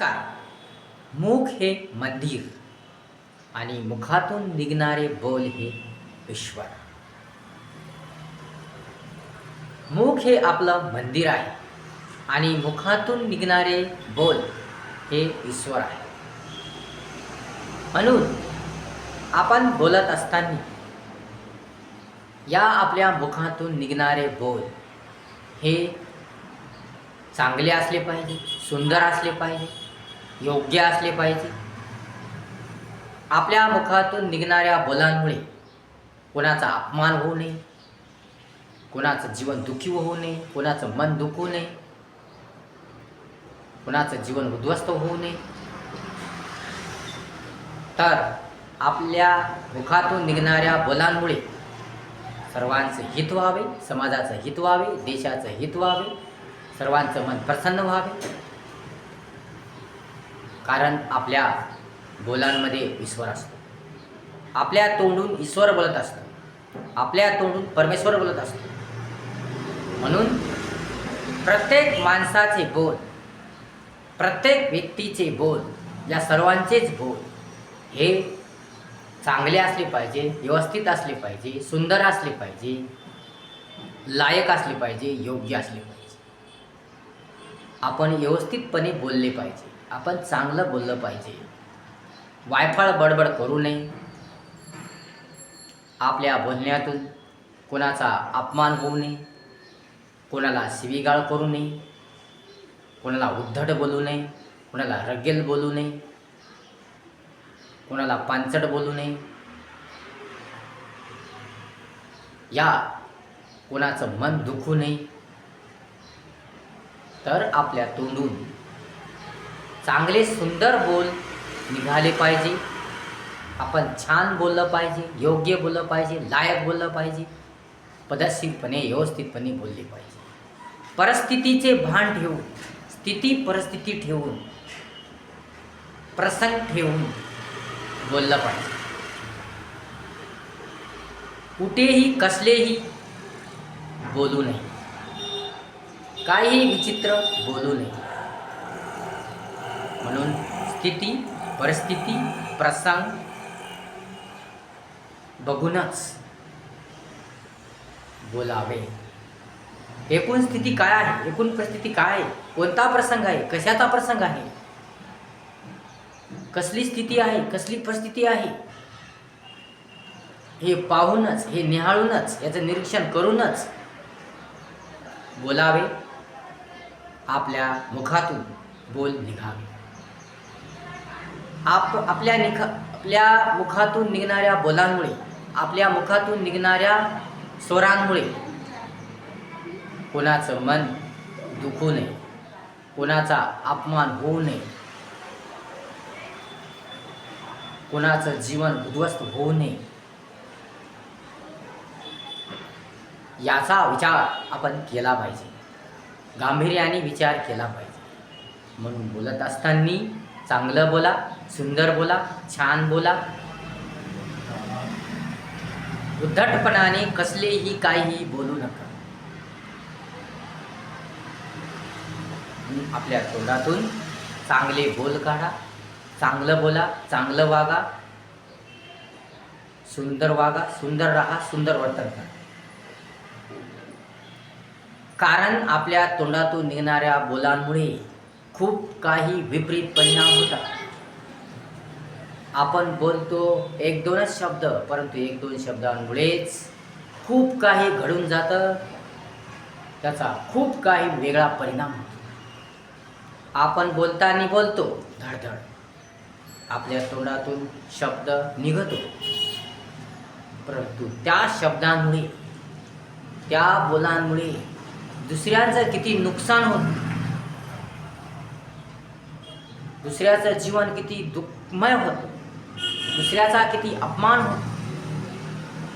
नमस्कार. मुख हे मंदिर आणि मुखातून निघणारे बोल हे ईश्वर. मुख हे आपलं मंदिर आहे आणि मुखातून निघणारे बोल हे ईश्वर आहे. म्हणून आपण बोलत असताना या आपल्या मुखातून निघणारे बोल हे चांगले असले पाहिजे सुंदर असले पाहिजे योग्य असले पाहिजे. आपल्या मुखातून निघणाऱ्या बोलांमुळे कोणाचा अपमान होऊ नये कोणाचं जीवन दुःखी होऊ नये कोणाचं मन दुखू नये कोणाचं जीवन उद्ध्वस्त होऊ नये. तर आपल्या मुखातून निघणाऱ्या बोलांमुळे सर्वांचं हित व्हावे समाजाचं हित व्हावे देशाचं हित व्हावे सर्वांचं मन प्रसन्न व्हावे. कारण आपल्या बोलांमध्ये ईश्वर असतो. आपल्या तोंडून ईश्वर बोलत असतो. आपल्या तोंडून परमेश्वर बोलत असतो. म्हणून प्रत्येक माणसाचे बोल प्रत्येक व्यक्तीचे बोल या सर्वांचेच बोल हे चांगले असले पाहिजे व्यवस्थित असले पाहिजे सुंदर असले पाहिजे लायक असले पाहिजे योग्य असले पाहिजे. आपण व्यवस्थितपणे बोलले पाहिजे. आपण चांगलं बोललं पाहिजे. वायफळ बडबड करू नये. आपल्या बोलण्यातून कोणाचा अपमान होऊ नये. कोणाला शिवीगाळ करू नये. कोणाला उद्धट बोलू नये. कोणाला रगेल बोलू नये. कोणाला पांचट बोलू नये. या कोणाचं मन दुखू नये. तर आपल्या तोंडून चांगले सुंदर बोल निघाले पाहिजे. आपण छान बोललं पाहिजे योग्य बोललं पाहिजे लायक बोललं पाहिजे पद्धतशीरपणे व्यवस्थितपणे बोलले पाहिजे. परिस्थितीचे भान ठेवून स्थिती परिस्थिती ठेवून प्रसंग ठेवून बोललं पाहिजे. कुठेही कसलेही बोलू नये. काहीही विचित्र बोलू नये. म्हणून स्थिती परिस्थिती प्रसंग बघूनच बोलावे. एकूण स्थिती काय आहे? एकूण परिस्थिती काय आहे? कोणता प्रसंग आहे? कशाचा प्रसंग आहे? कसली स्थिती आहे? कसली परिस्थिती आहे? हे पाहूनच हे निहाळूनच याचं निरीक्षण करूनच बोलावे. आपल्या मुखातून बोल निघावे. आप आपल्या निखा आपल्या मुखातून निघणाऱ्या बोलांमुळे आपल्या मुखातून निघणाऱ्या स्वरांमुळे कोणाचं मन दुखू नये कोणाचा अपमान होऊ नये कोणाचं जीवन उद्ध्वस्त होऊ नये याचा विचार आपण केला पाहिजे. गांभीर्याने विचार केला पाहिजे. म्हणून बोलत असताना चांगलं बोला सुंदर बोला छान बोला. उद्धटपणाने कसलेही काहीही बोलू नका. आपल्या तोंडातून चांगले बोल काढा चांगलं बोला चांगलं वागा. सुंदर वागा सुंदर राहा सुंदर वर्तन करा. कारण आपल्या तोंडातून निघणाऱ्या बोलांमुळे खूप काही विपरीत परिणाम होतात. आपण बोलतो एक दोनच शब्द परंतु एक दोन शब्दांमुळेच खूप काही घडून जातं. त्याचा खूप काही वेगळा परिणाम होतो. आपण बोलताना बोलतो धडधड. आपल्या तोंडातून शब्द निघतो. परंतु त्या शब्दांमुळे त्या बोलांमुळे दुसऱ्यांचं किती नुकसान होतं? दुसऱ्याचं जीवन किती दुःखमय होतं. दुसऱ्याचा किती अपमान होतो.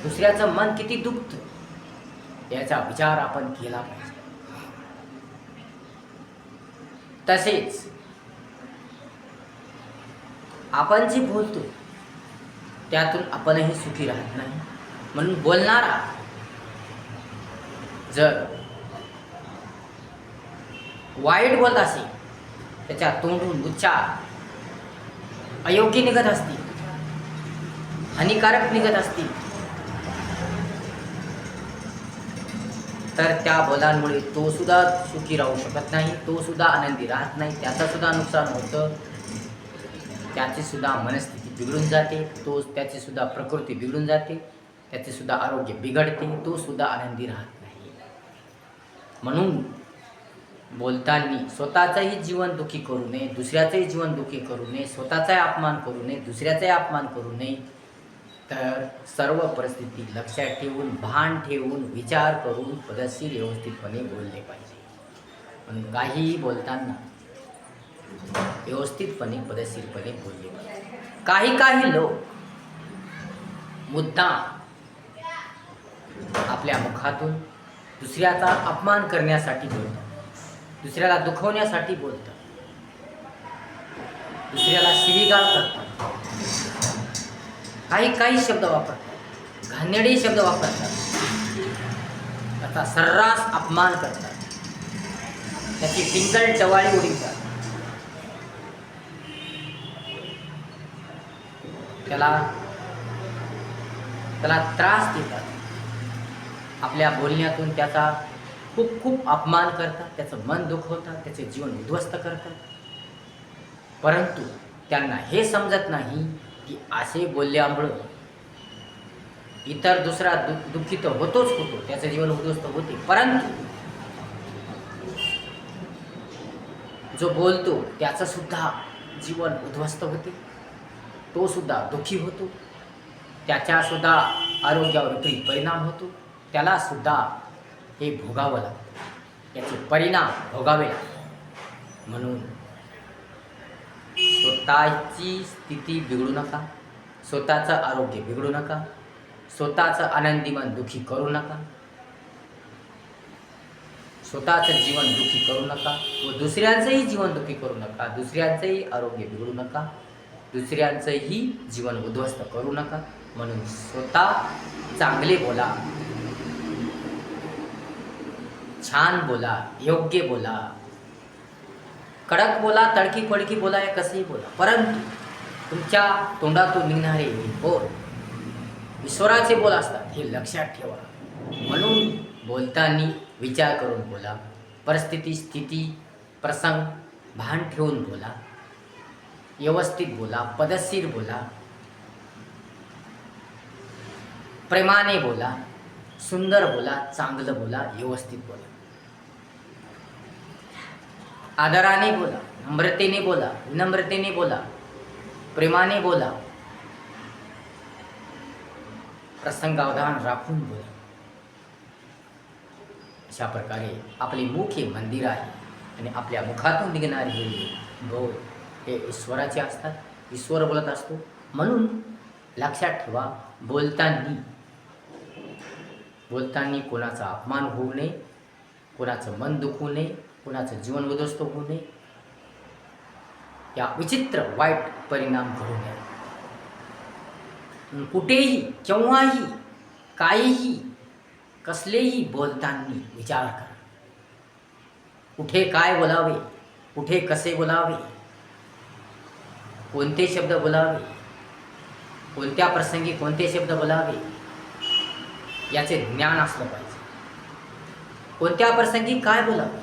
दुसऱ्याचं मन किती दुखतं. याचा विचार आपण केला पाहिजे. तसेच आपण जे बोलतो त्यातून आपणही सुखी राहत नाही. म्हणून बोलणारा जर वाईट बोलत असेल त्याच्या तोंडून उच्चार. अयोग्य निघत असतील. हानिकारक निघत असतील. तर त्या बोलांमुळे तो सुद्धा सुखी राहू शकत नाही तो सुद्धा आनंदी राहत नाही त्याचं सुद्धा नुकसान होतं. त्याची सुद्धा मनस्थिती बिघडून जाते तो त्याची सुद्धा प्रकृती बिघडून जाते त्याचे सुद्धा आरोग्य बिघडते तो सुद्धा आनंदी राहत नाही. म्हणून बोलताना स्वतःचंही जीवन दुःखी करू नये दुसऱ्याचंही जीवन दुःखी करू नये स्वतःचाही अपमान करू नये दुसऱ्याचाही अपमान करू नये. तर सर्व परिस्थिती लक्षात ठेवून भान ठेवून विचार करून पदशीर व्यवस्थितपणे बोलले पाहिजे. पण काहीही बोलताना व्यवस्थितपणे पदशीरपणे बोलले पाहिजे. काही काही लोक मुद्दा आपल्या मुखातून दुसऱ्याचा अपमान करण्यासाठी बोलतात. दुसऱ्याला दुखवण्यासाठी बोलतात. दुसऱ्याला शिवीगाळ करतात. काही काही शब्द वापरतात. घाणेरडे शब्द वापरतात. त्याचा सर्रास अपमान करतात. त्याची पिंगल टवाळी उडीतात त्याला त्याला त्रास देतात. आपल्या बोलण्यातून त्याचा खूप खूप अपमान करतात त्याचं मन दुखवतात त्याचे जीवन उद्ध्वस्त करतात. परंतु त्यांना हे समजत नाही की असे बोलल्यामुळं इतर दुसरा दु दुःखी तर होतोच होतो त्याचं जीवन उद्ध्वस्त होते. परंतु जो बोलतो त्याचं सुद्धा जीवन उद्ध्वस्त होते. तो सुद्धा दुःखी होतो. त्याच्यासुद्धा आरोग्यावर विपरीत परिणाम होतो. त्याला सुद्धा हे भोगावं लागतं. याचे परिणाम भोगावे लागतात. म्हणून स्वतःची स्थिती बिघडू नका. स्वतःचं आरोग्य बिघडू नका. स्वतःचं आनंदी मन दुःखी करू नका. स्वतःचं जीवन दुःखी करू नका. व दुसऱ्यांचंही जीवन दुःखी करू नका. दुसऱ्यांचंही आरोग्य बिघडू नका. दुसऱ्यांचंही जीवन उद्ध्वस्त करू नका. म्हणून स्वतः चांगले बोला. छान बोला योग्य बोला. कडक बोला तडकी फडकी बोला या कसंही बोला. परंतु तुमच्या तोंडातून निघणारे बोल ईश्वराचे बोल असतात हे लक्षात ठेवा. म्हणून बोलताना विचार करून बोला. परिस्थिती स्थिती प्रसंग भान ठेवून बोला. व्यवस्थित बोला पदशीर बोला. प्रेमाने बोला सुंदर बोला चांगलं बोला व्यवस्थित बोला. आदराने बोला नम्रतेने बोला विनम्रतेने बोला प्रेमाने बोला. प्रसंगावधान राखून बोला. अशा प्रकारे आपले मुख हे मंदिर आहे आणि आपल्या मुखातून निघणारे हे बोल हे ईश्वराचे असतात. ईश्वर बोलत असतो. म्हणून लक्षात ठेवा बोलताना बोलताना कोणाचा अपमान होऊ नये. कुणाचं मन दुखू नये कुणाचं जीवन उद्ध्वस्त होऊ नये. या विचित्र वाईट परिणाम घडू नये. कुठेही केव्हाही काहीही कसलेही बोलताना विचार करा. कुठे काय बोलावे कुठे कसे बोलावे कोणते शब्द बोलावे कोणत्या प्रसंगी कोणते शब्द बोलावे याचे ज्ञान असलं पाहिजे. कोणत्या प्रसंगी काय बोलावं?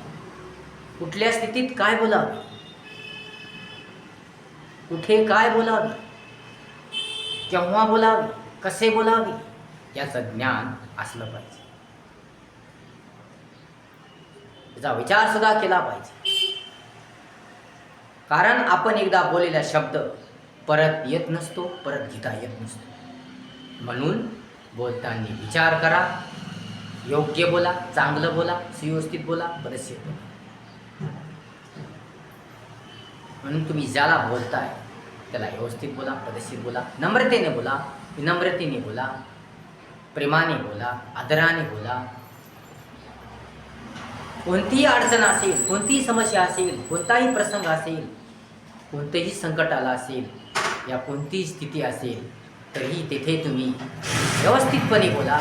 कुठल्या स्थितीत काय बोलावे? कुठे काय बोलावे? केव्हा बोलावे? कसे बोलावे? याचं ज्ञान असलं पाहिजे. त्याचा विचार सुद्धा केला पाहिजे. कारण आपण एकदा बोललेला शब्द परत येत नसतो परत घेता येत नसतो. म्हणून बोलताना विचार करा. योग्य बोला चांगलं बोला सुव्यवस्थित बोला बरेचसे बोला. म्हणून तुम्ही ज्याला बोलताय त्याला व्यवस्थित बोला पदशीर बोला नम्रतेने बोला विनम्रतेने बोला प्रेमाने बोला आदराने बोला. कोणतीही अडचण असेल कोणतीही समस्या असेल कोणताही प्रसंग असेल कोणतंही संकट आलं असेल या कोणतीही स्थिती असेल तरीही तेथे तुम्ही व्यवस्थितपणे बोला.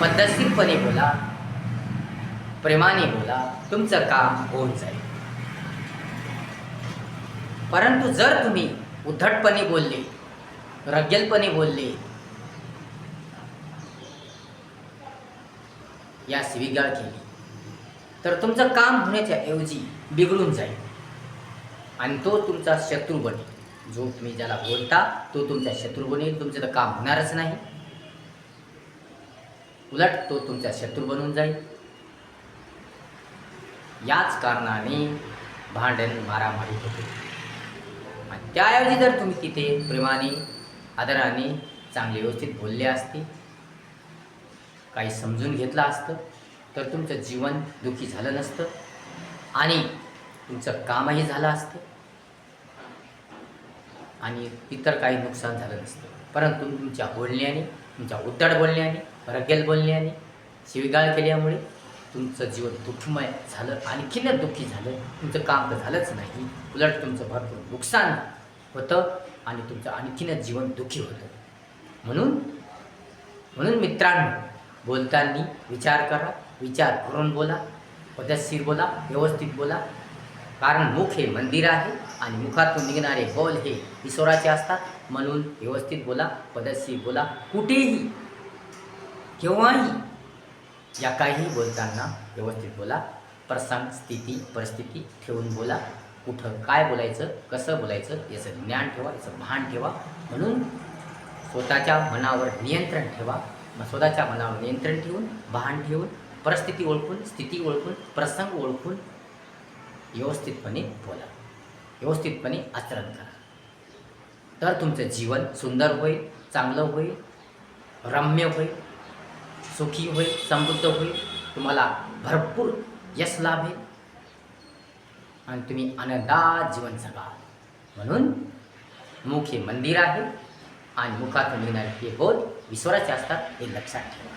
पद्धतशीरपणे बोला प्रेमाने बोला तुमचं काम होऊन जाईल. परंतु जर तुम्ही उद्धटपणे बोलले रगेलपणे बोलले या शिवीगाळ केली तर तुमचं काम होण्याच्या ऐवजी बिघडून जाईल. आणि तो तुमचा शत्रू बनेल. जो तुम्ही ज्याला बोलता तो तुमचा शत्रू बनेल. तुमचं तर काम होणारच नाही. उलट तो तुमचा शत्रू बनून जाईल. याच कारणाने भांडण मारामारी होते. आणि त्याऐवजी जर तुम्ही तिथे प्रेमाने आदराने चांगले व्यवस्थित बोलले असते काही समजून घेतलं असतं तर तुमचं जीवन दुःखी झालं नसतं आणि तुमचं कामही झालं असतं. आणि इतर काही नुकसान झालं नसतं. परंतु तुमच्या बोलण्याने तुमच्या उद्धट बोलण्याने रगेल बोलण्याने शिवीगाळ केल्यामुळे तुमचं जीवन दुःखमय झालं आणखीनच दुःखी झालं. तुमचं काम तर झालंच नाही. उलट तुमचं भरपूर नुकसान होतं आणि तुमचं आणखीनच जीवन दुःखी होतं. म्हणून म्हणून मित्रांनो बोलताना विचार करा विचार करून बोला पद्धतशीर बोला व्यवस्थित बोला. कारण मुख हे मंदिर आहे आणि मुखातून निघणारे बोल हे ईश्वराचे असतात. म्हणून व्यवस्थित बोला पद्धतशीर बोला. कुठेही केव्हाही या काहीही बोलताना व्यवस्थित बोला. प्रसंग स्थिती परिस्थिती ठेवून बोला. कुठं काय बोलायचं कसं बोलायचं याचं ज्ञान ठेवा याचं भान ठेवा. म्हणून स्वतःच्या मनावर नियंत्रण ठेवा. मग स्वतःच्या मनावर नियंत्रण ठेवून भान ठेवून परिस्थिती ओळखून स्थिती ओळखून प्रसंग ओळखून व्यवस्थितपणे बोला. व्यवस्थितपणे आचरण करा. तर तुमचं जीवन सुंदर होईल चांगलं होईल रम्य होईल. सुखी होईल समृद्ध होईल तुम्हाला भरपूर यश लाभेल. आणि तुम्ही आनंदात जीवन जगाल म्हणून मुख हे मंदिर आहे आणि मुखातून येणारे हे बोल ईश्वराचे असतात हे लक्षात ठेवा.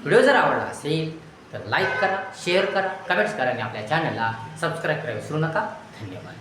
व्हिडिओ जर आवडला असेल तर लाईक करा शेअर करा कमेंट्स करा आणि आपल्या चॅनलला सबस्क्राईब करायला विसरू नका. धन्यवाद.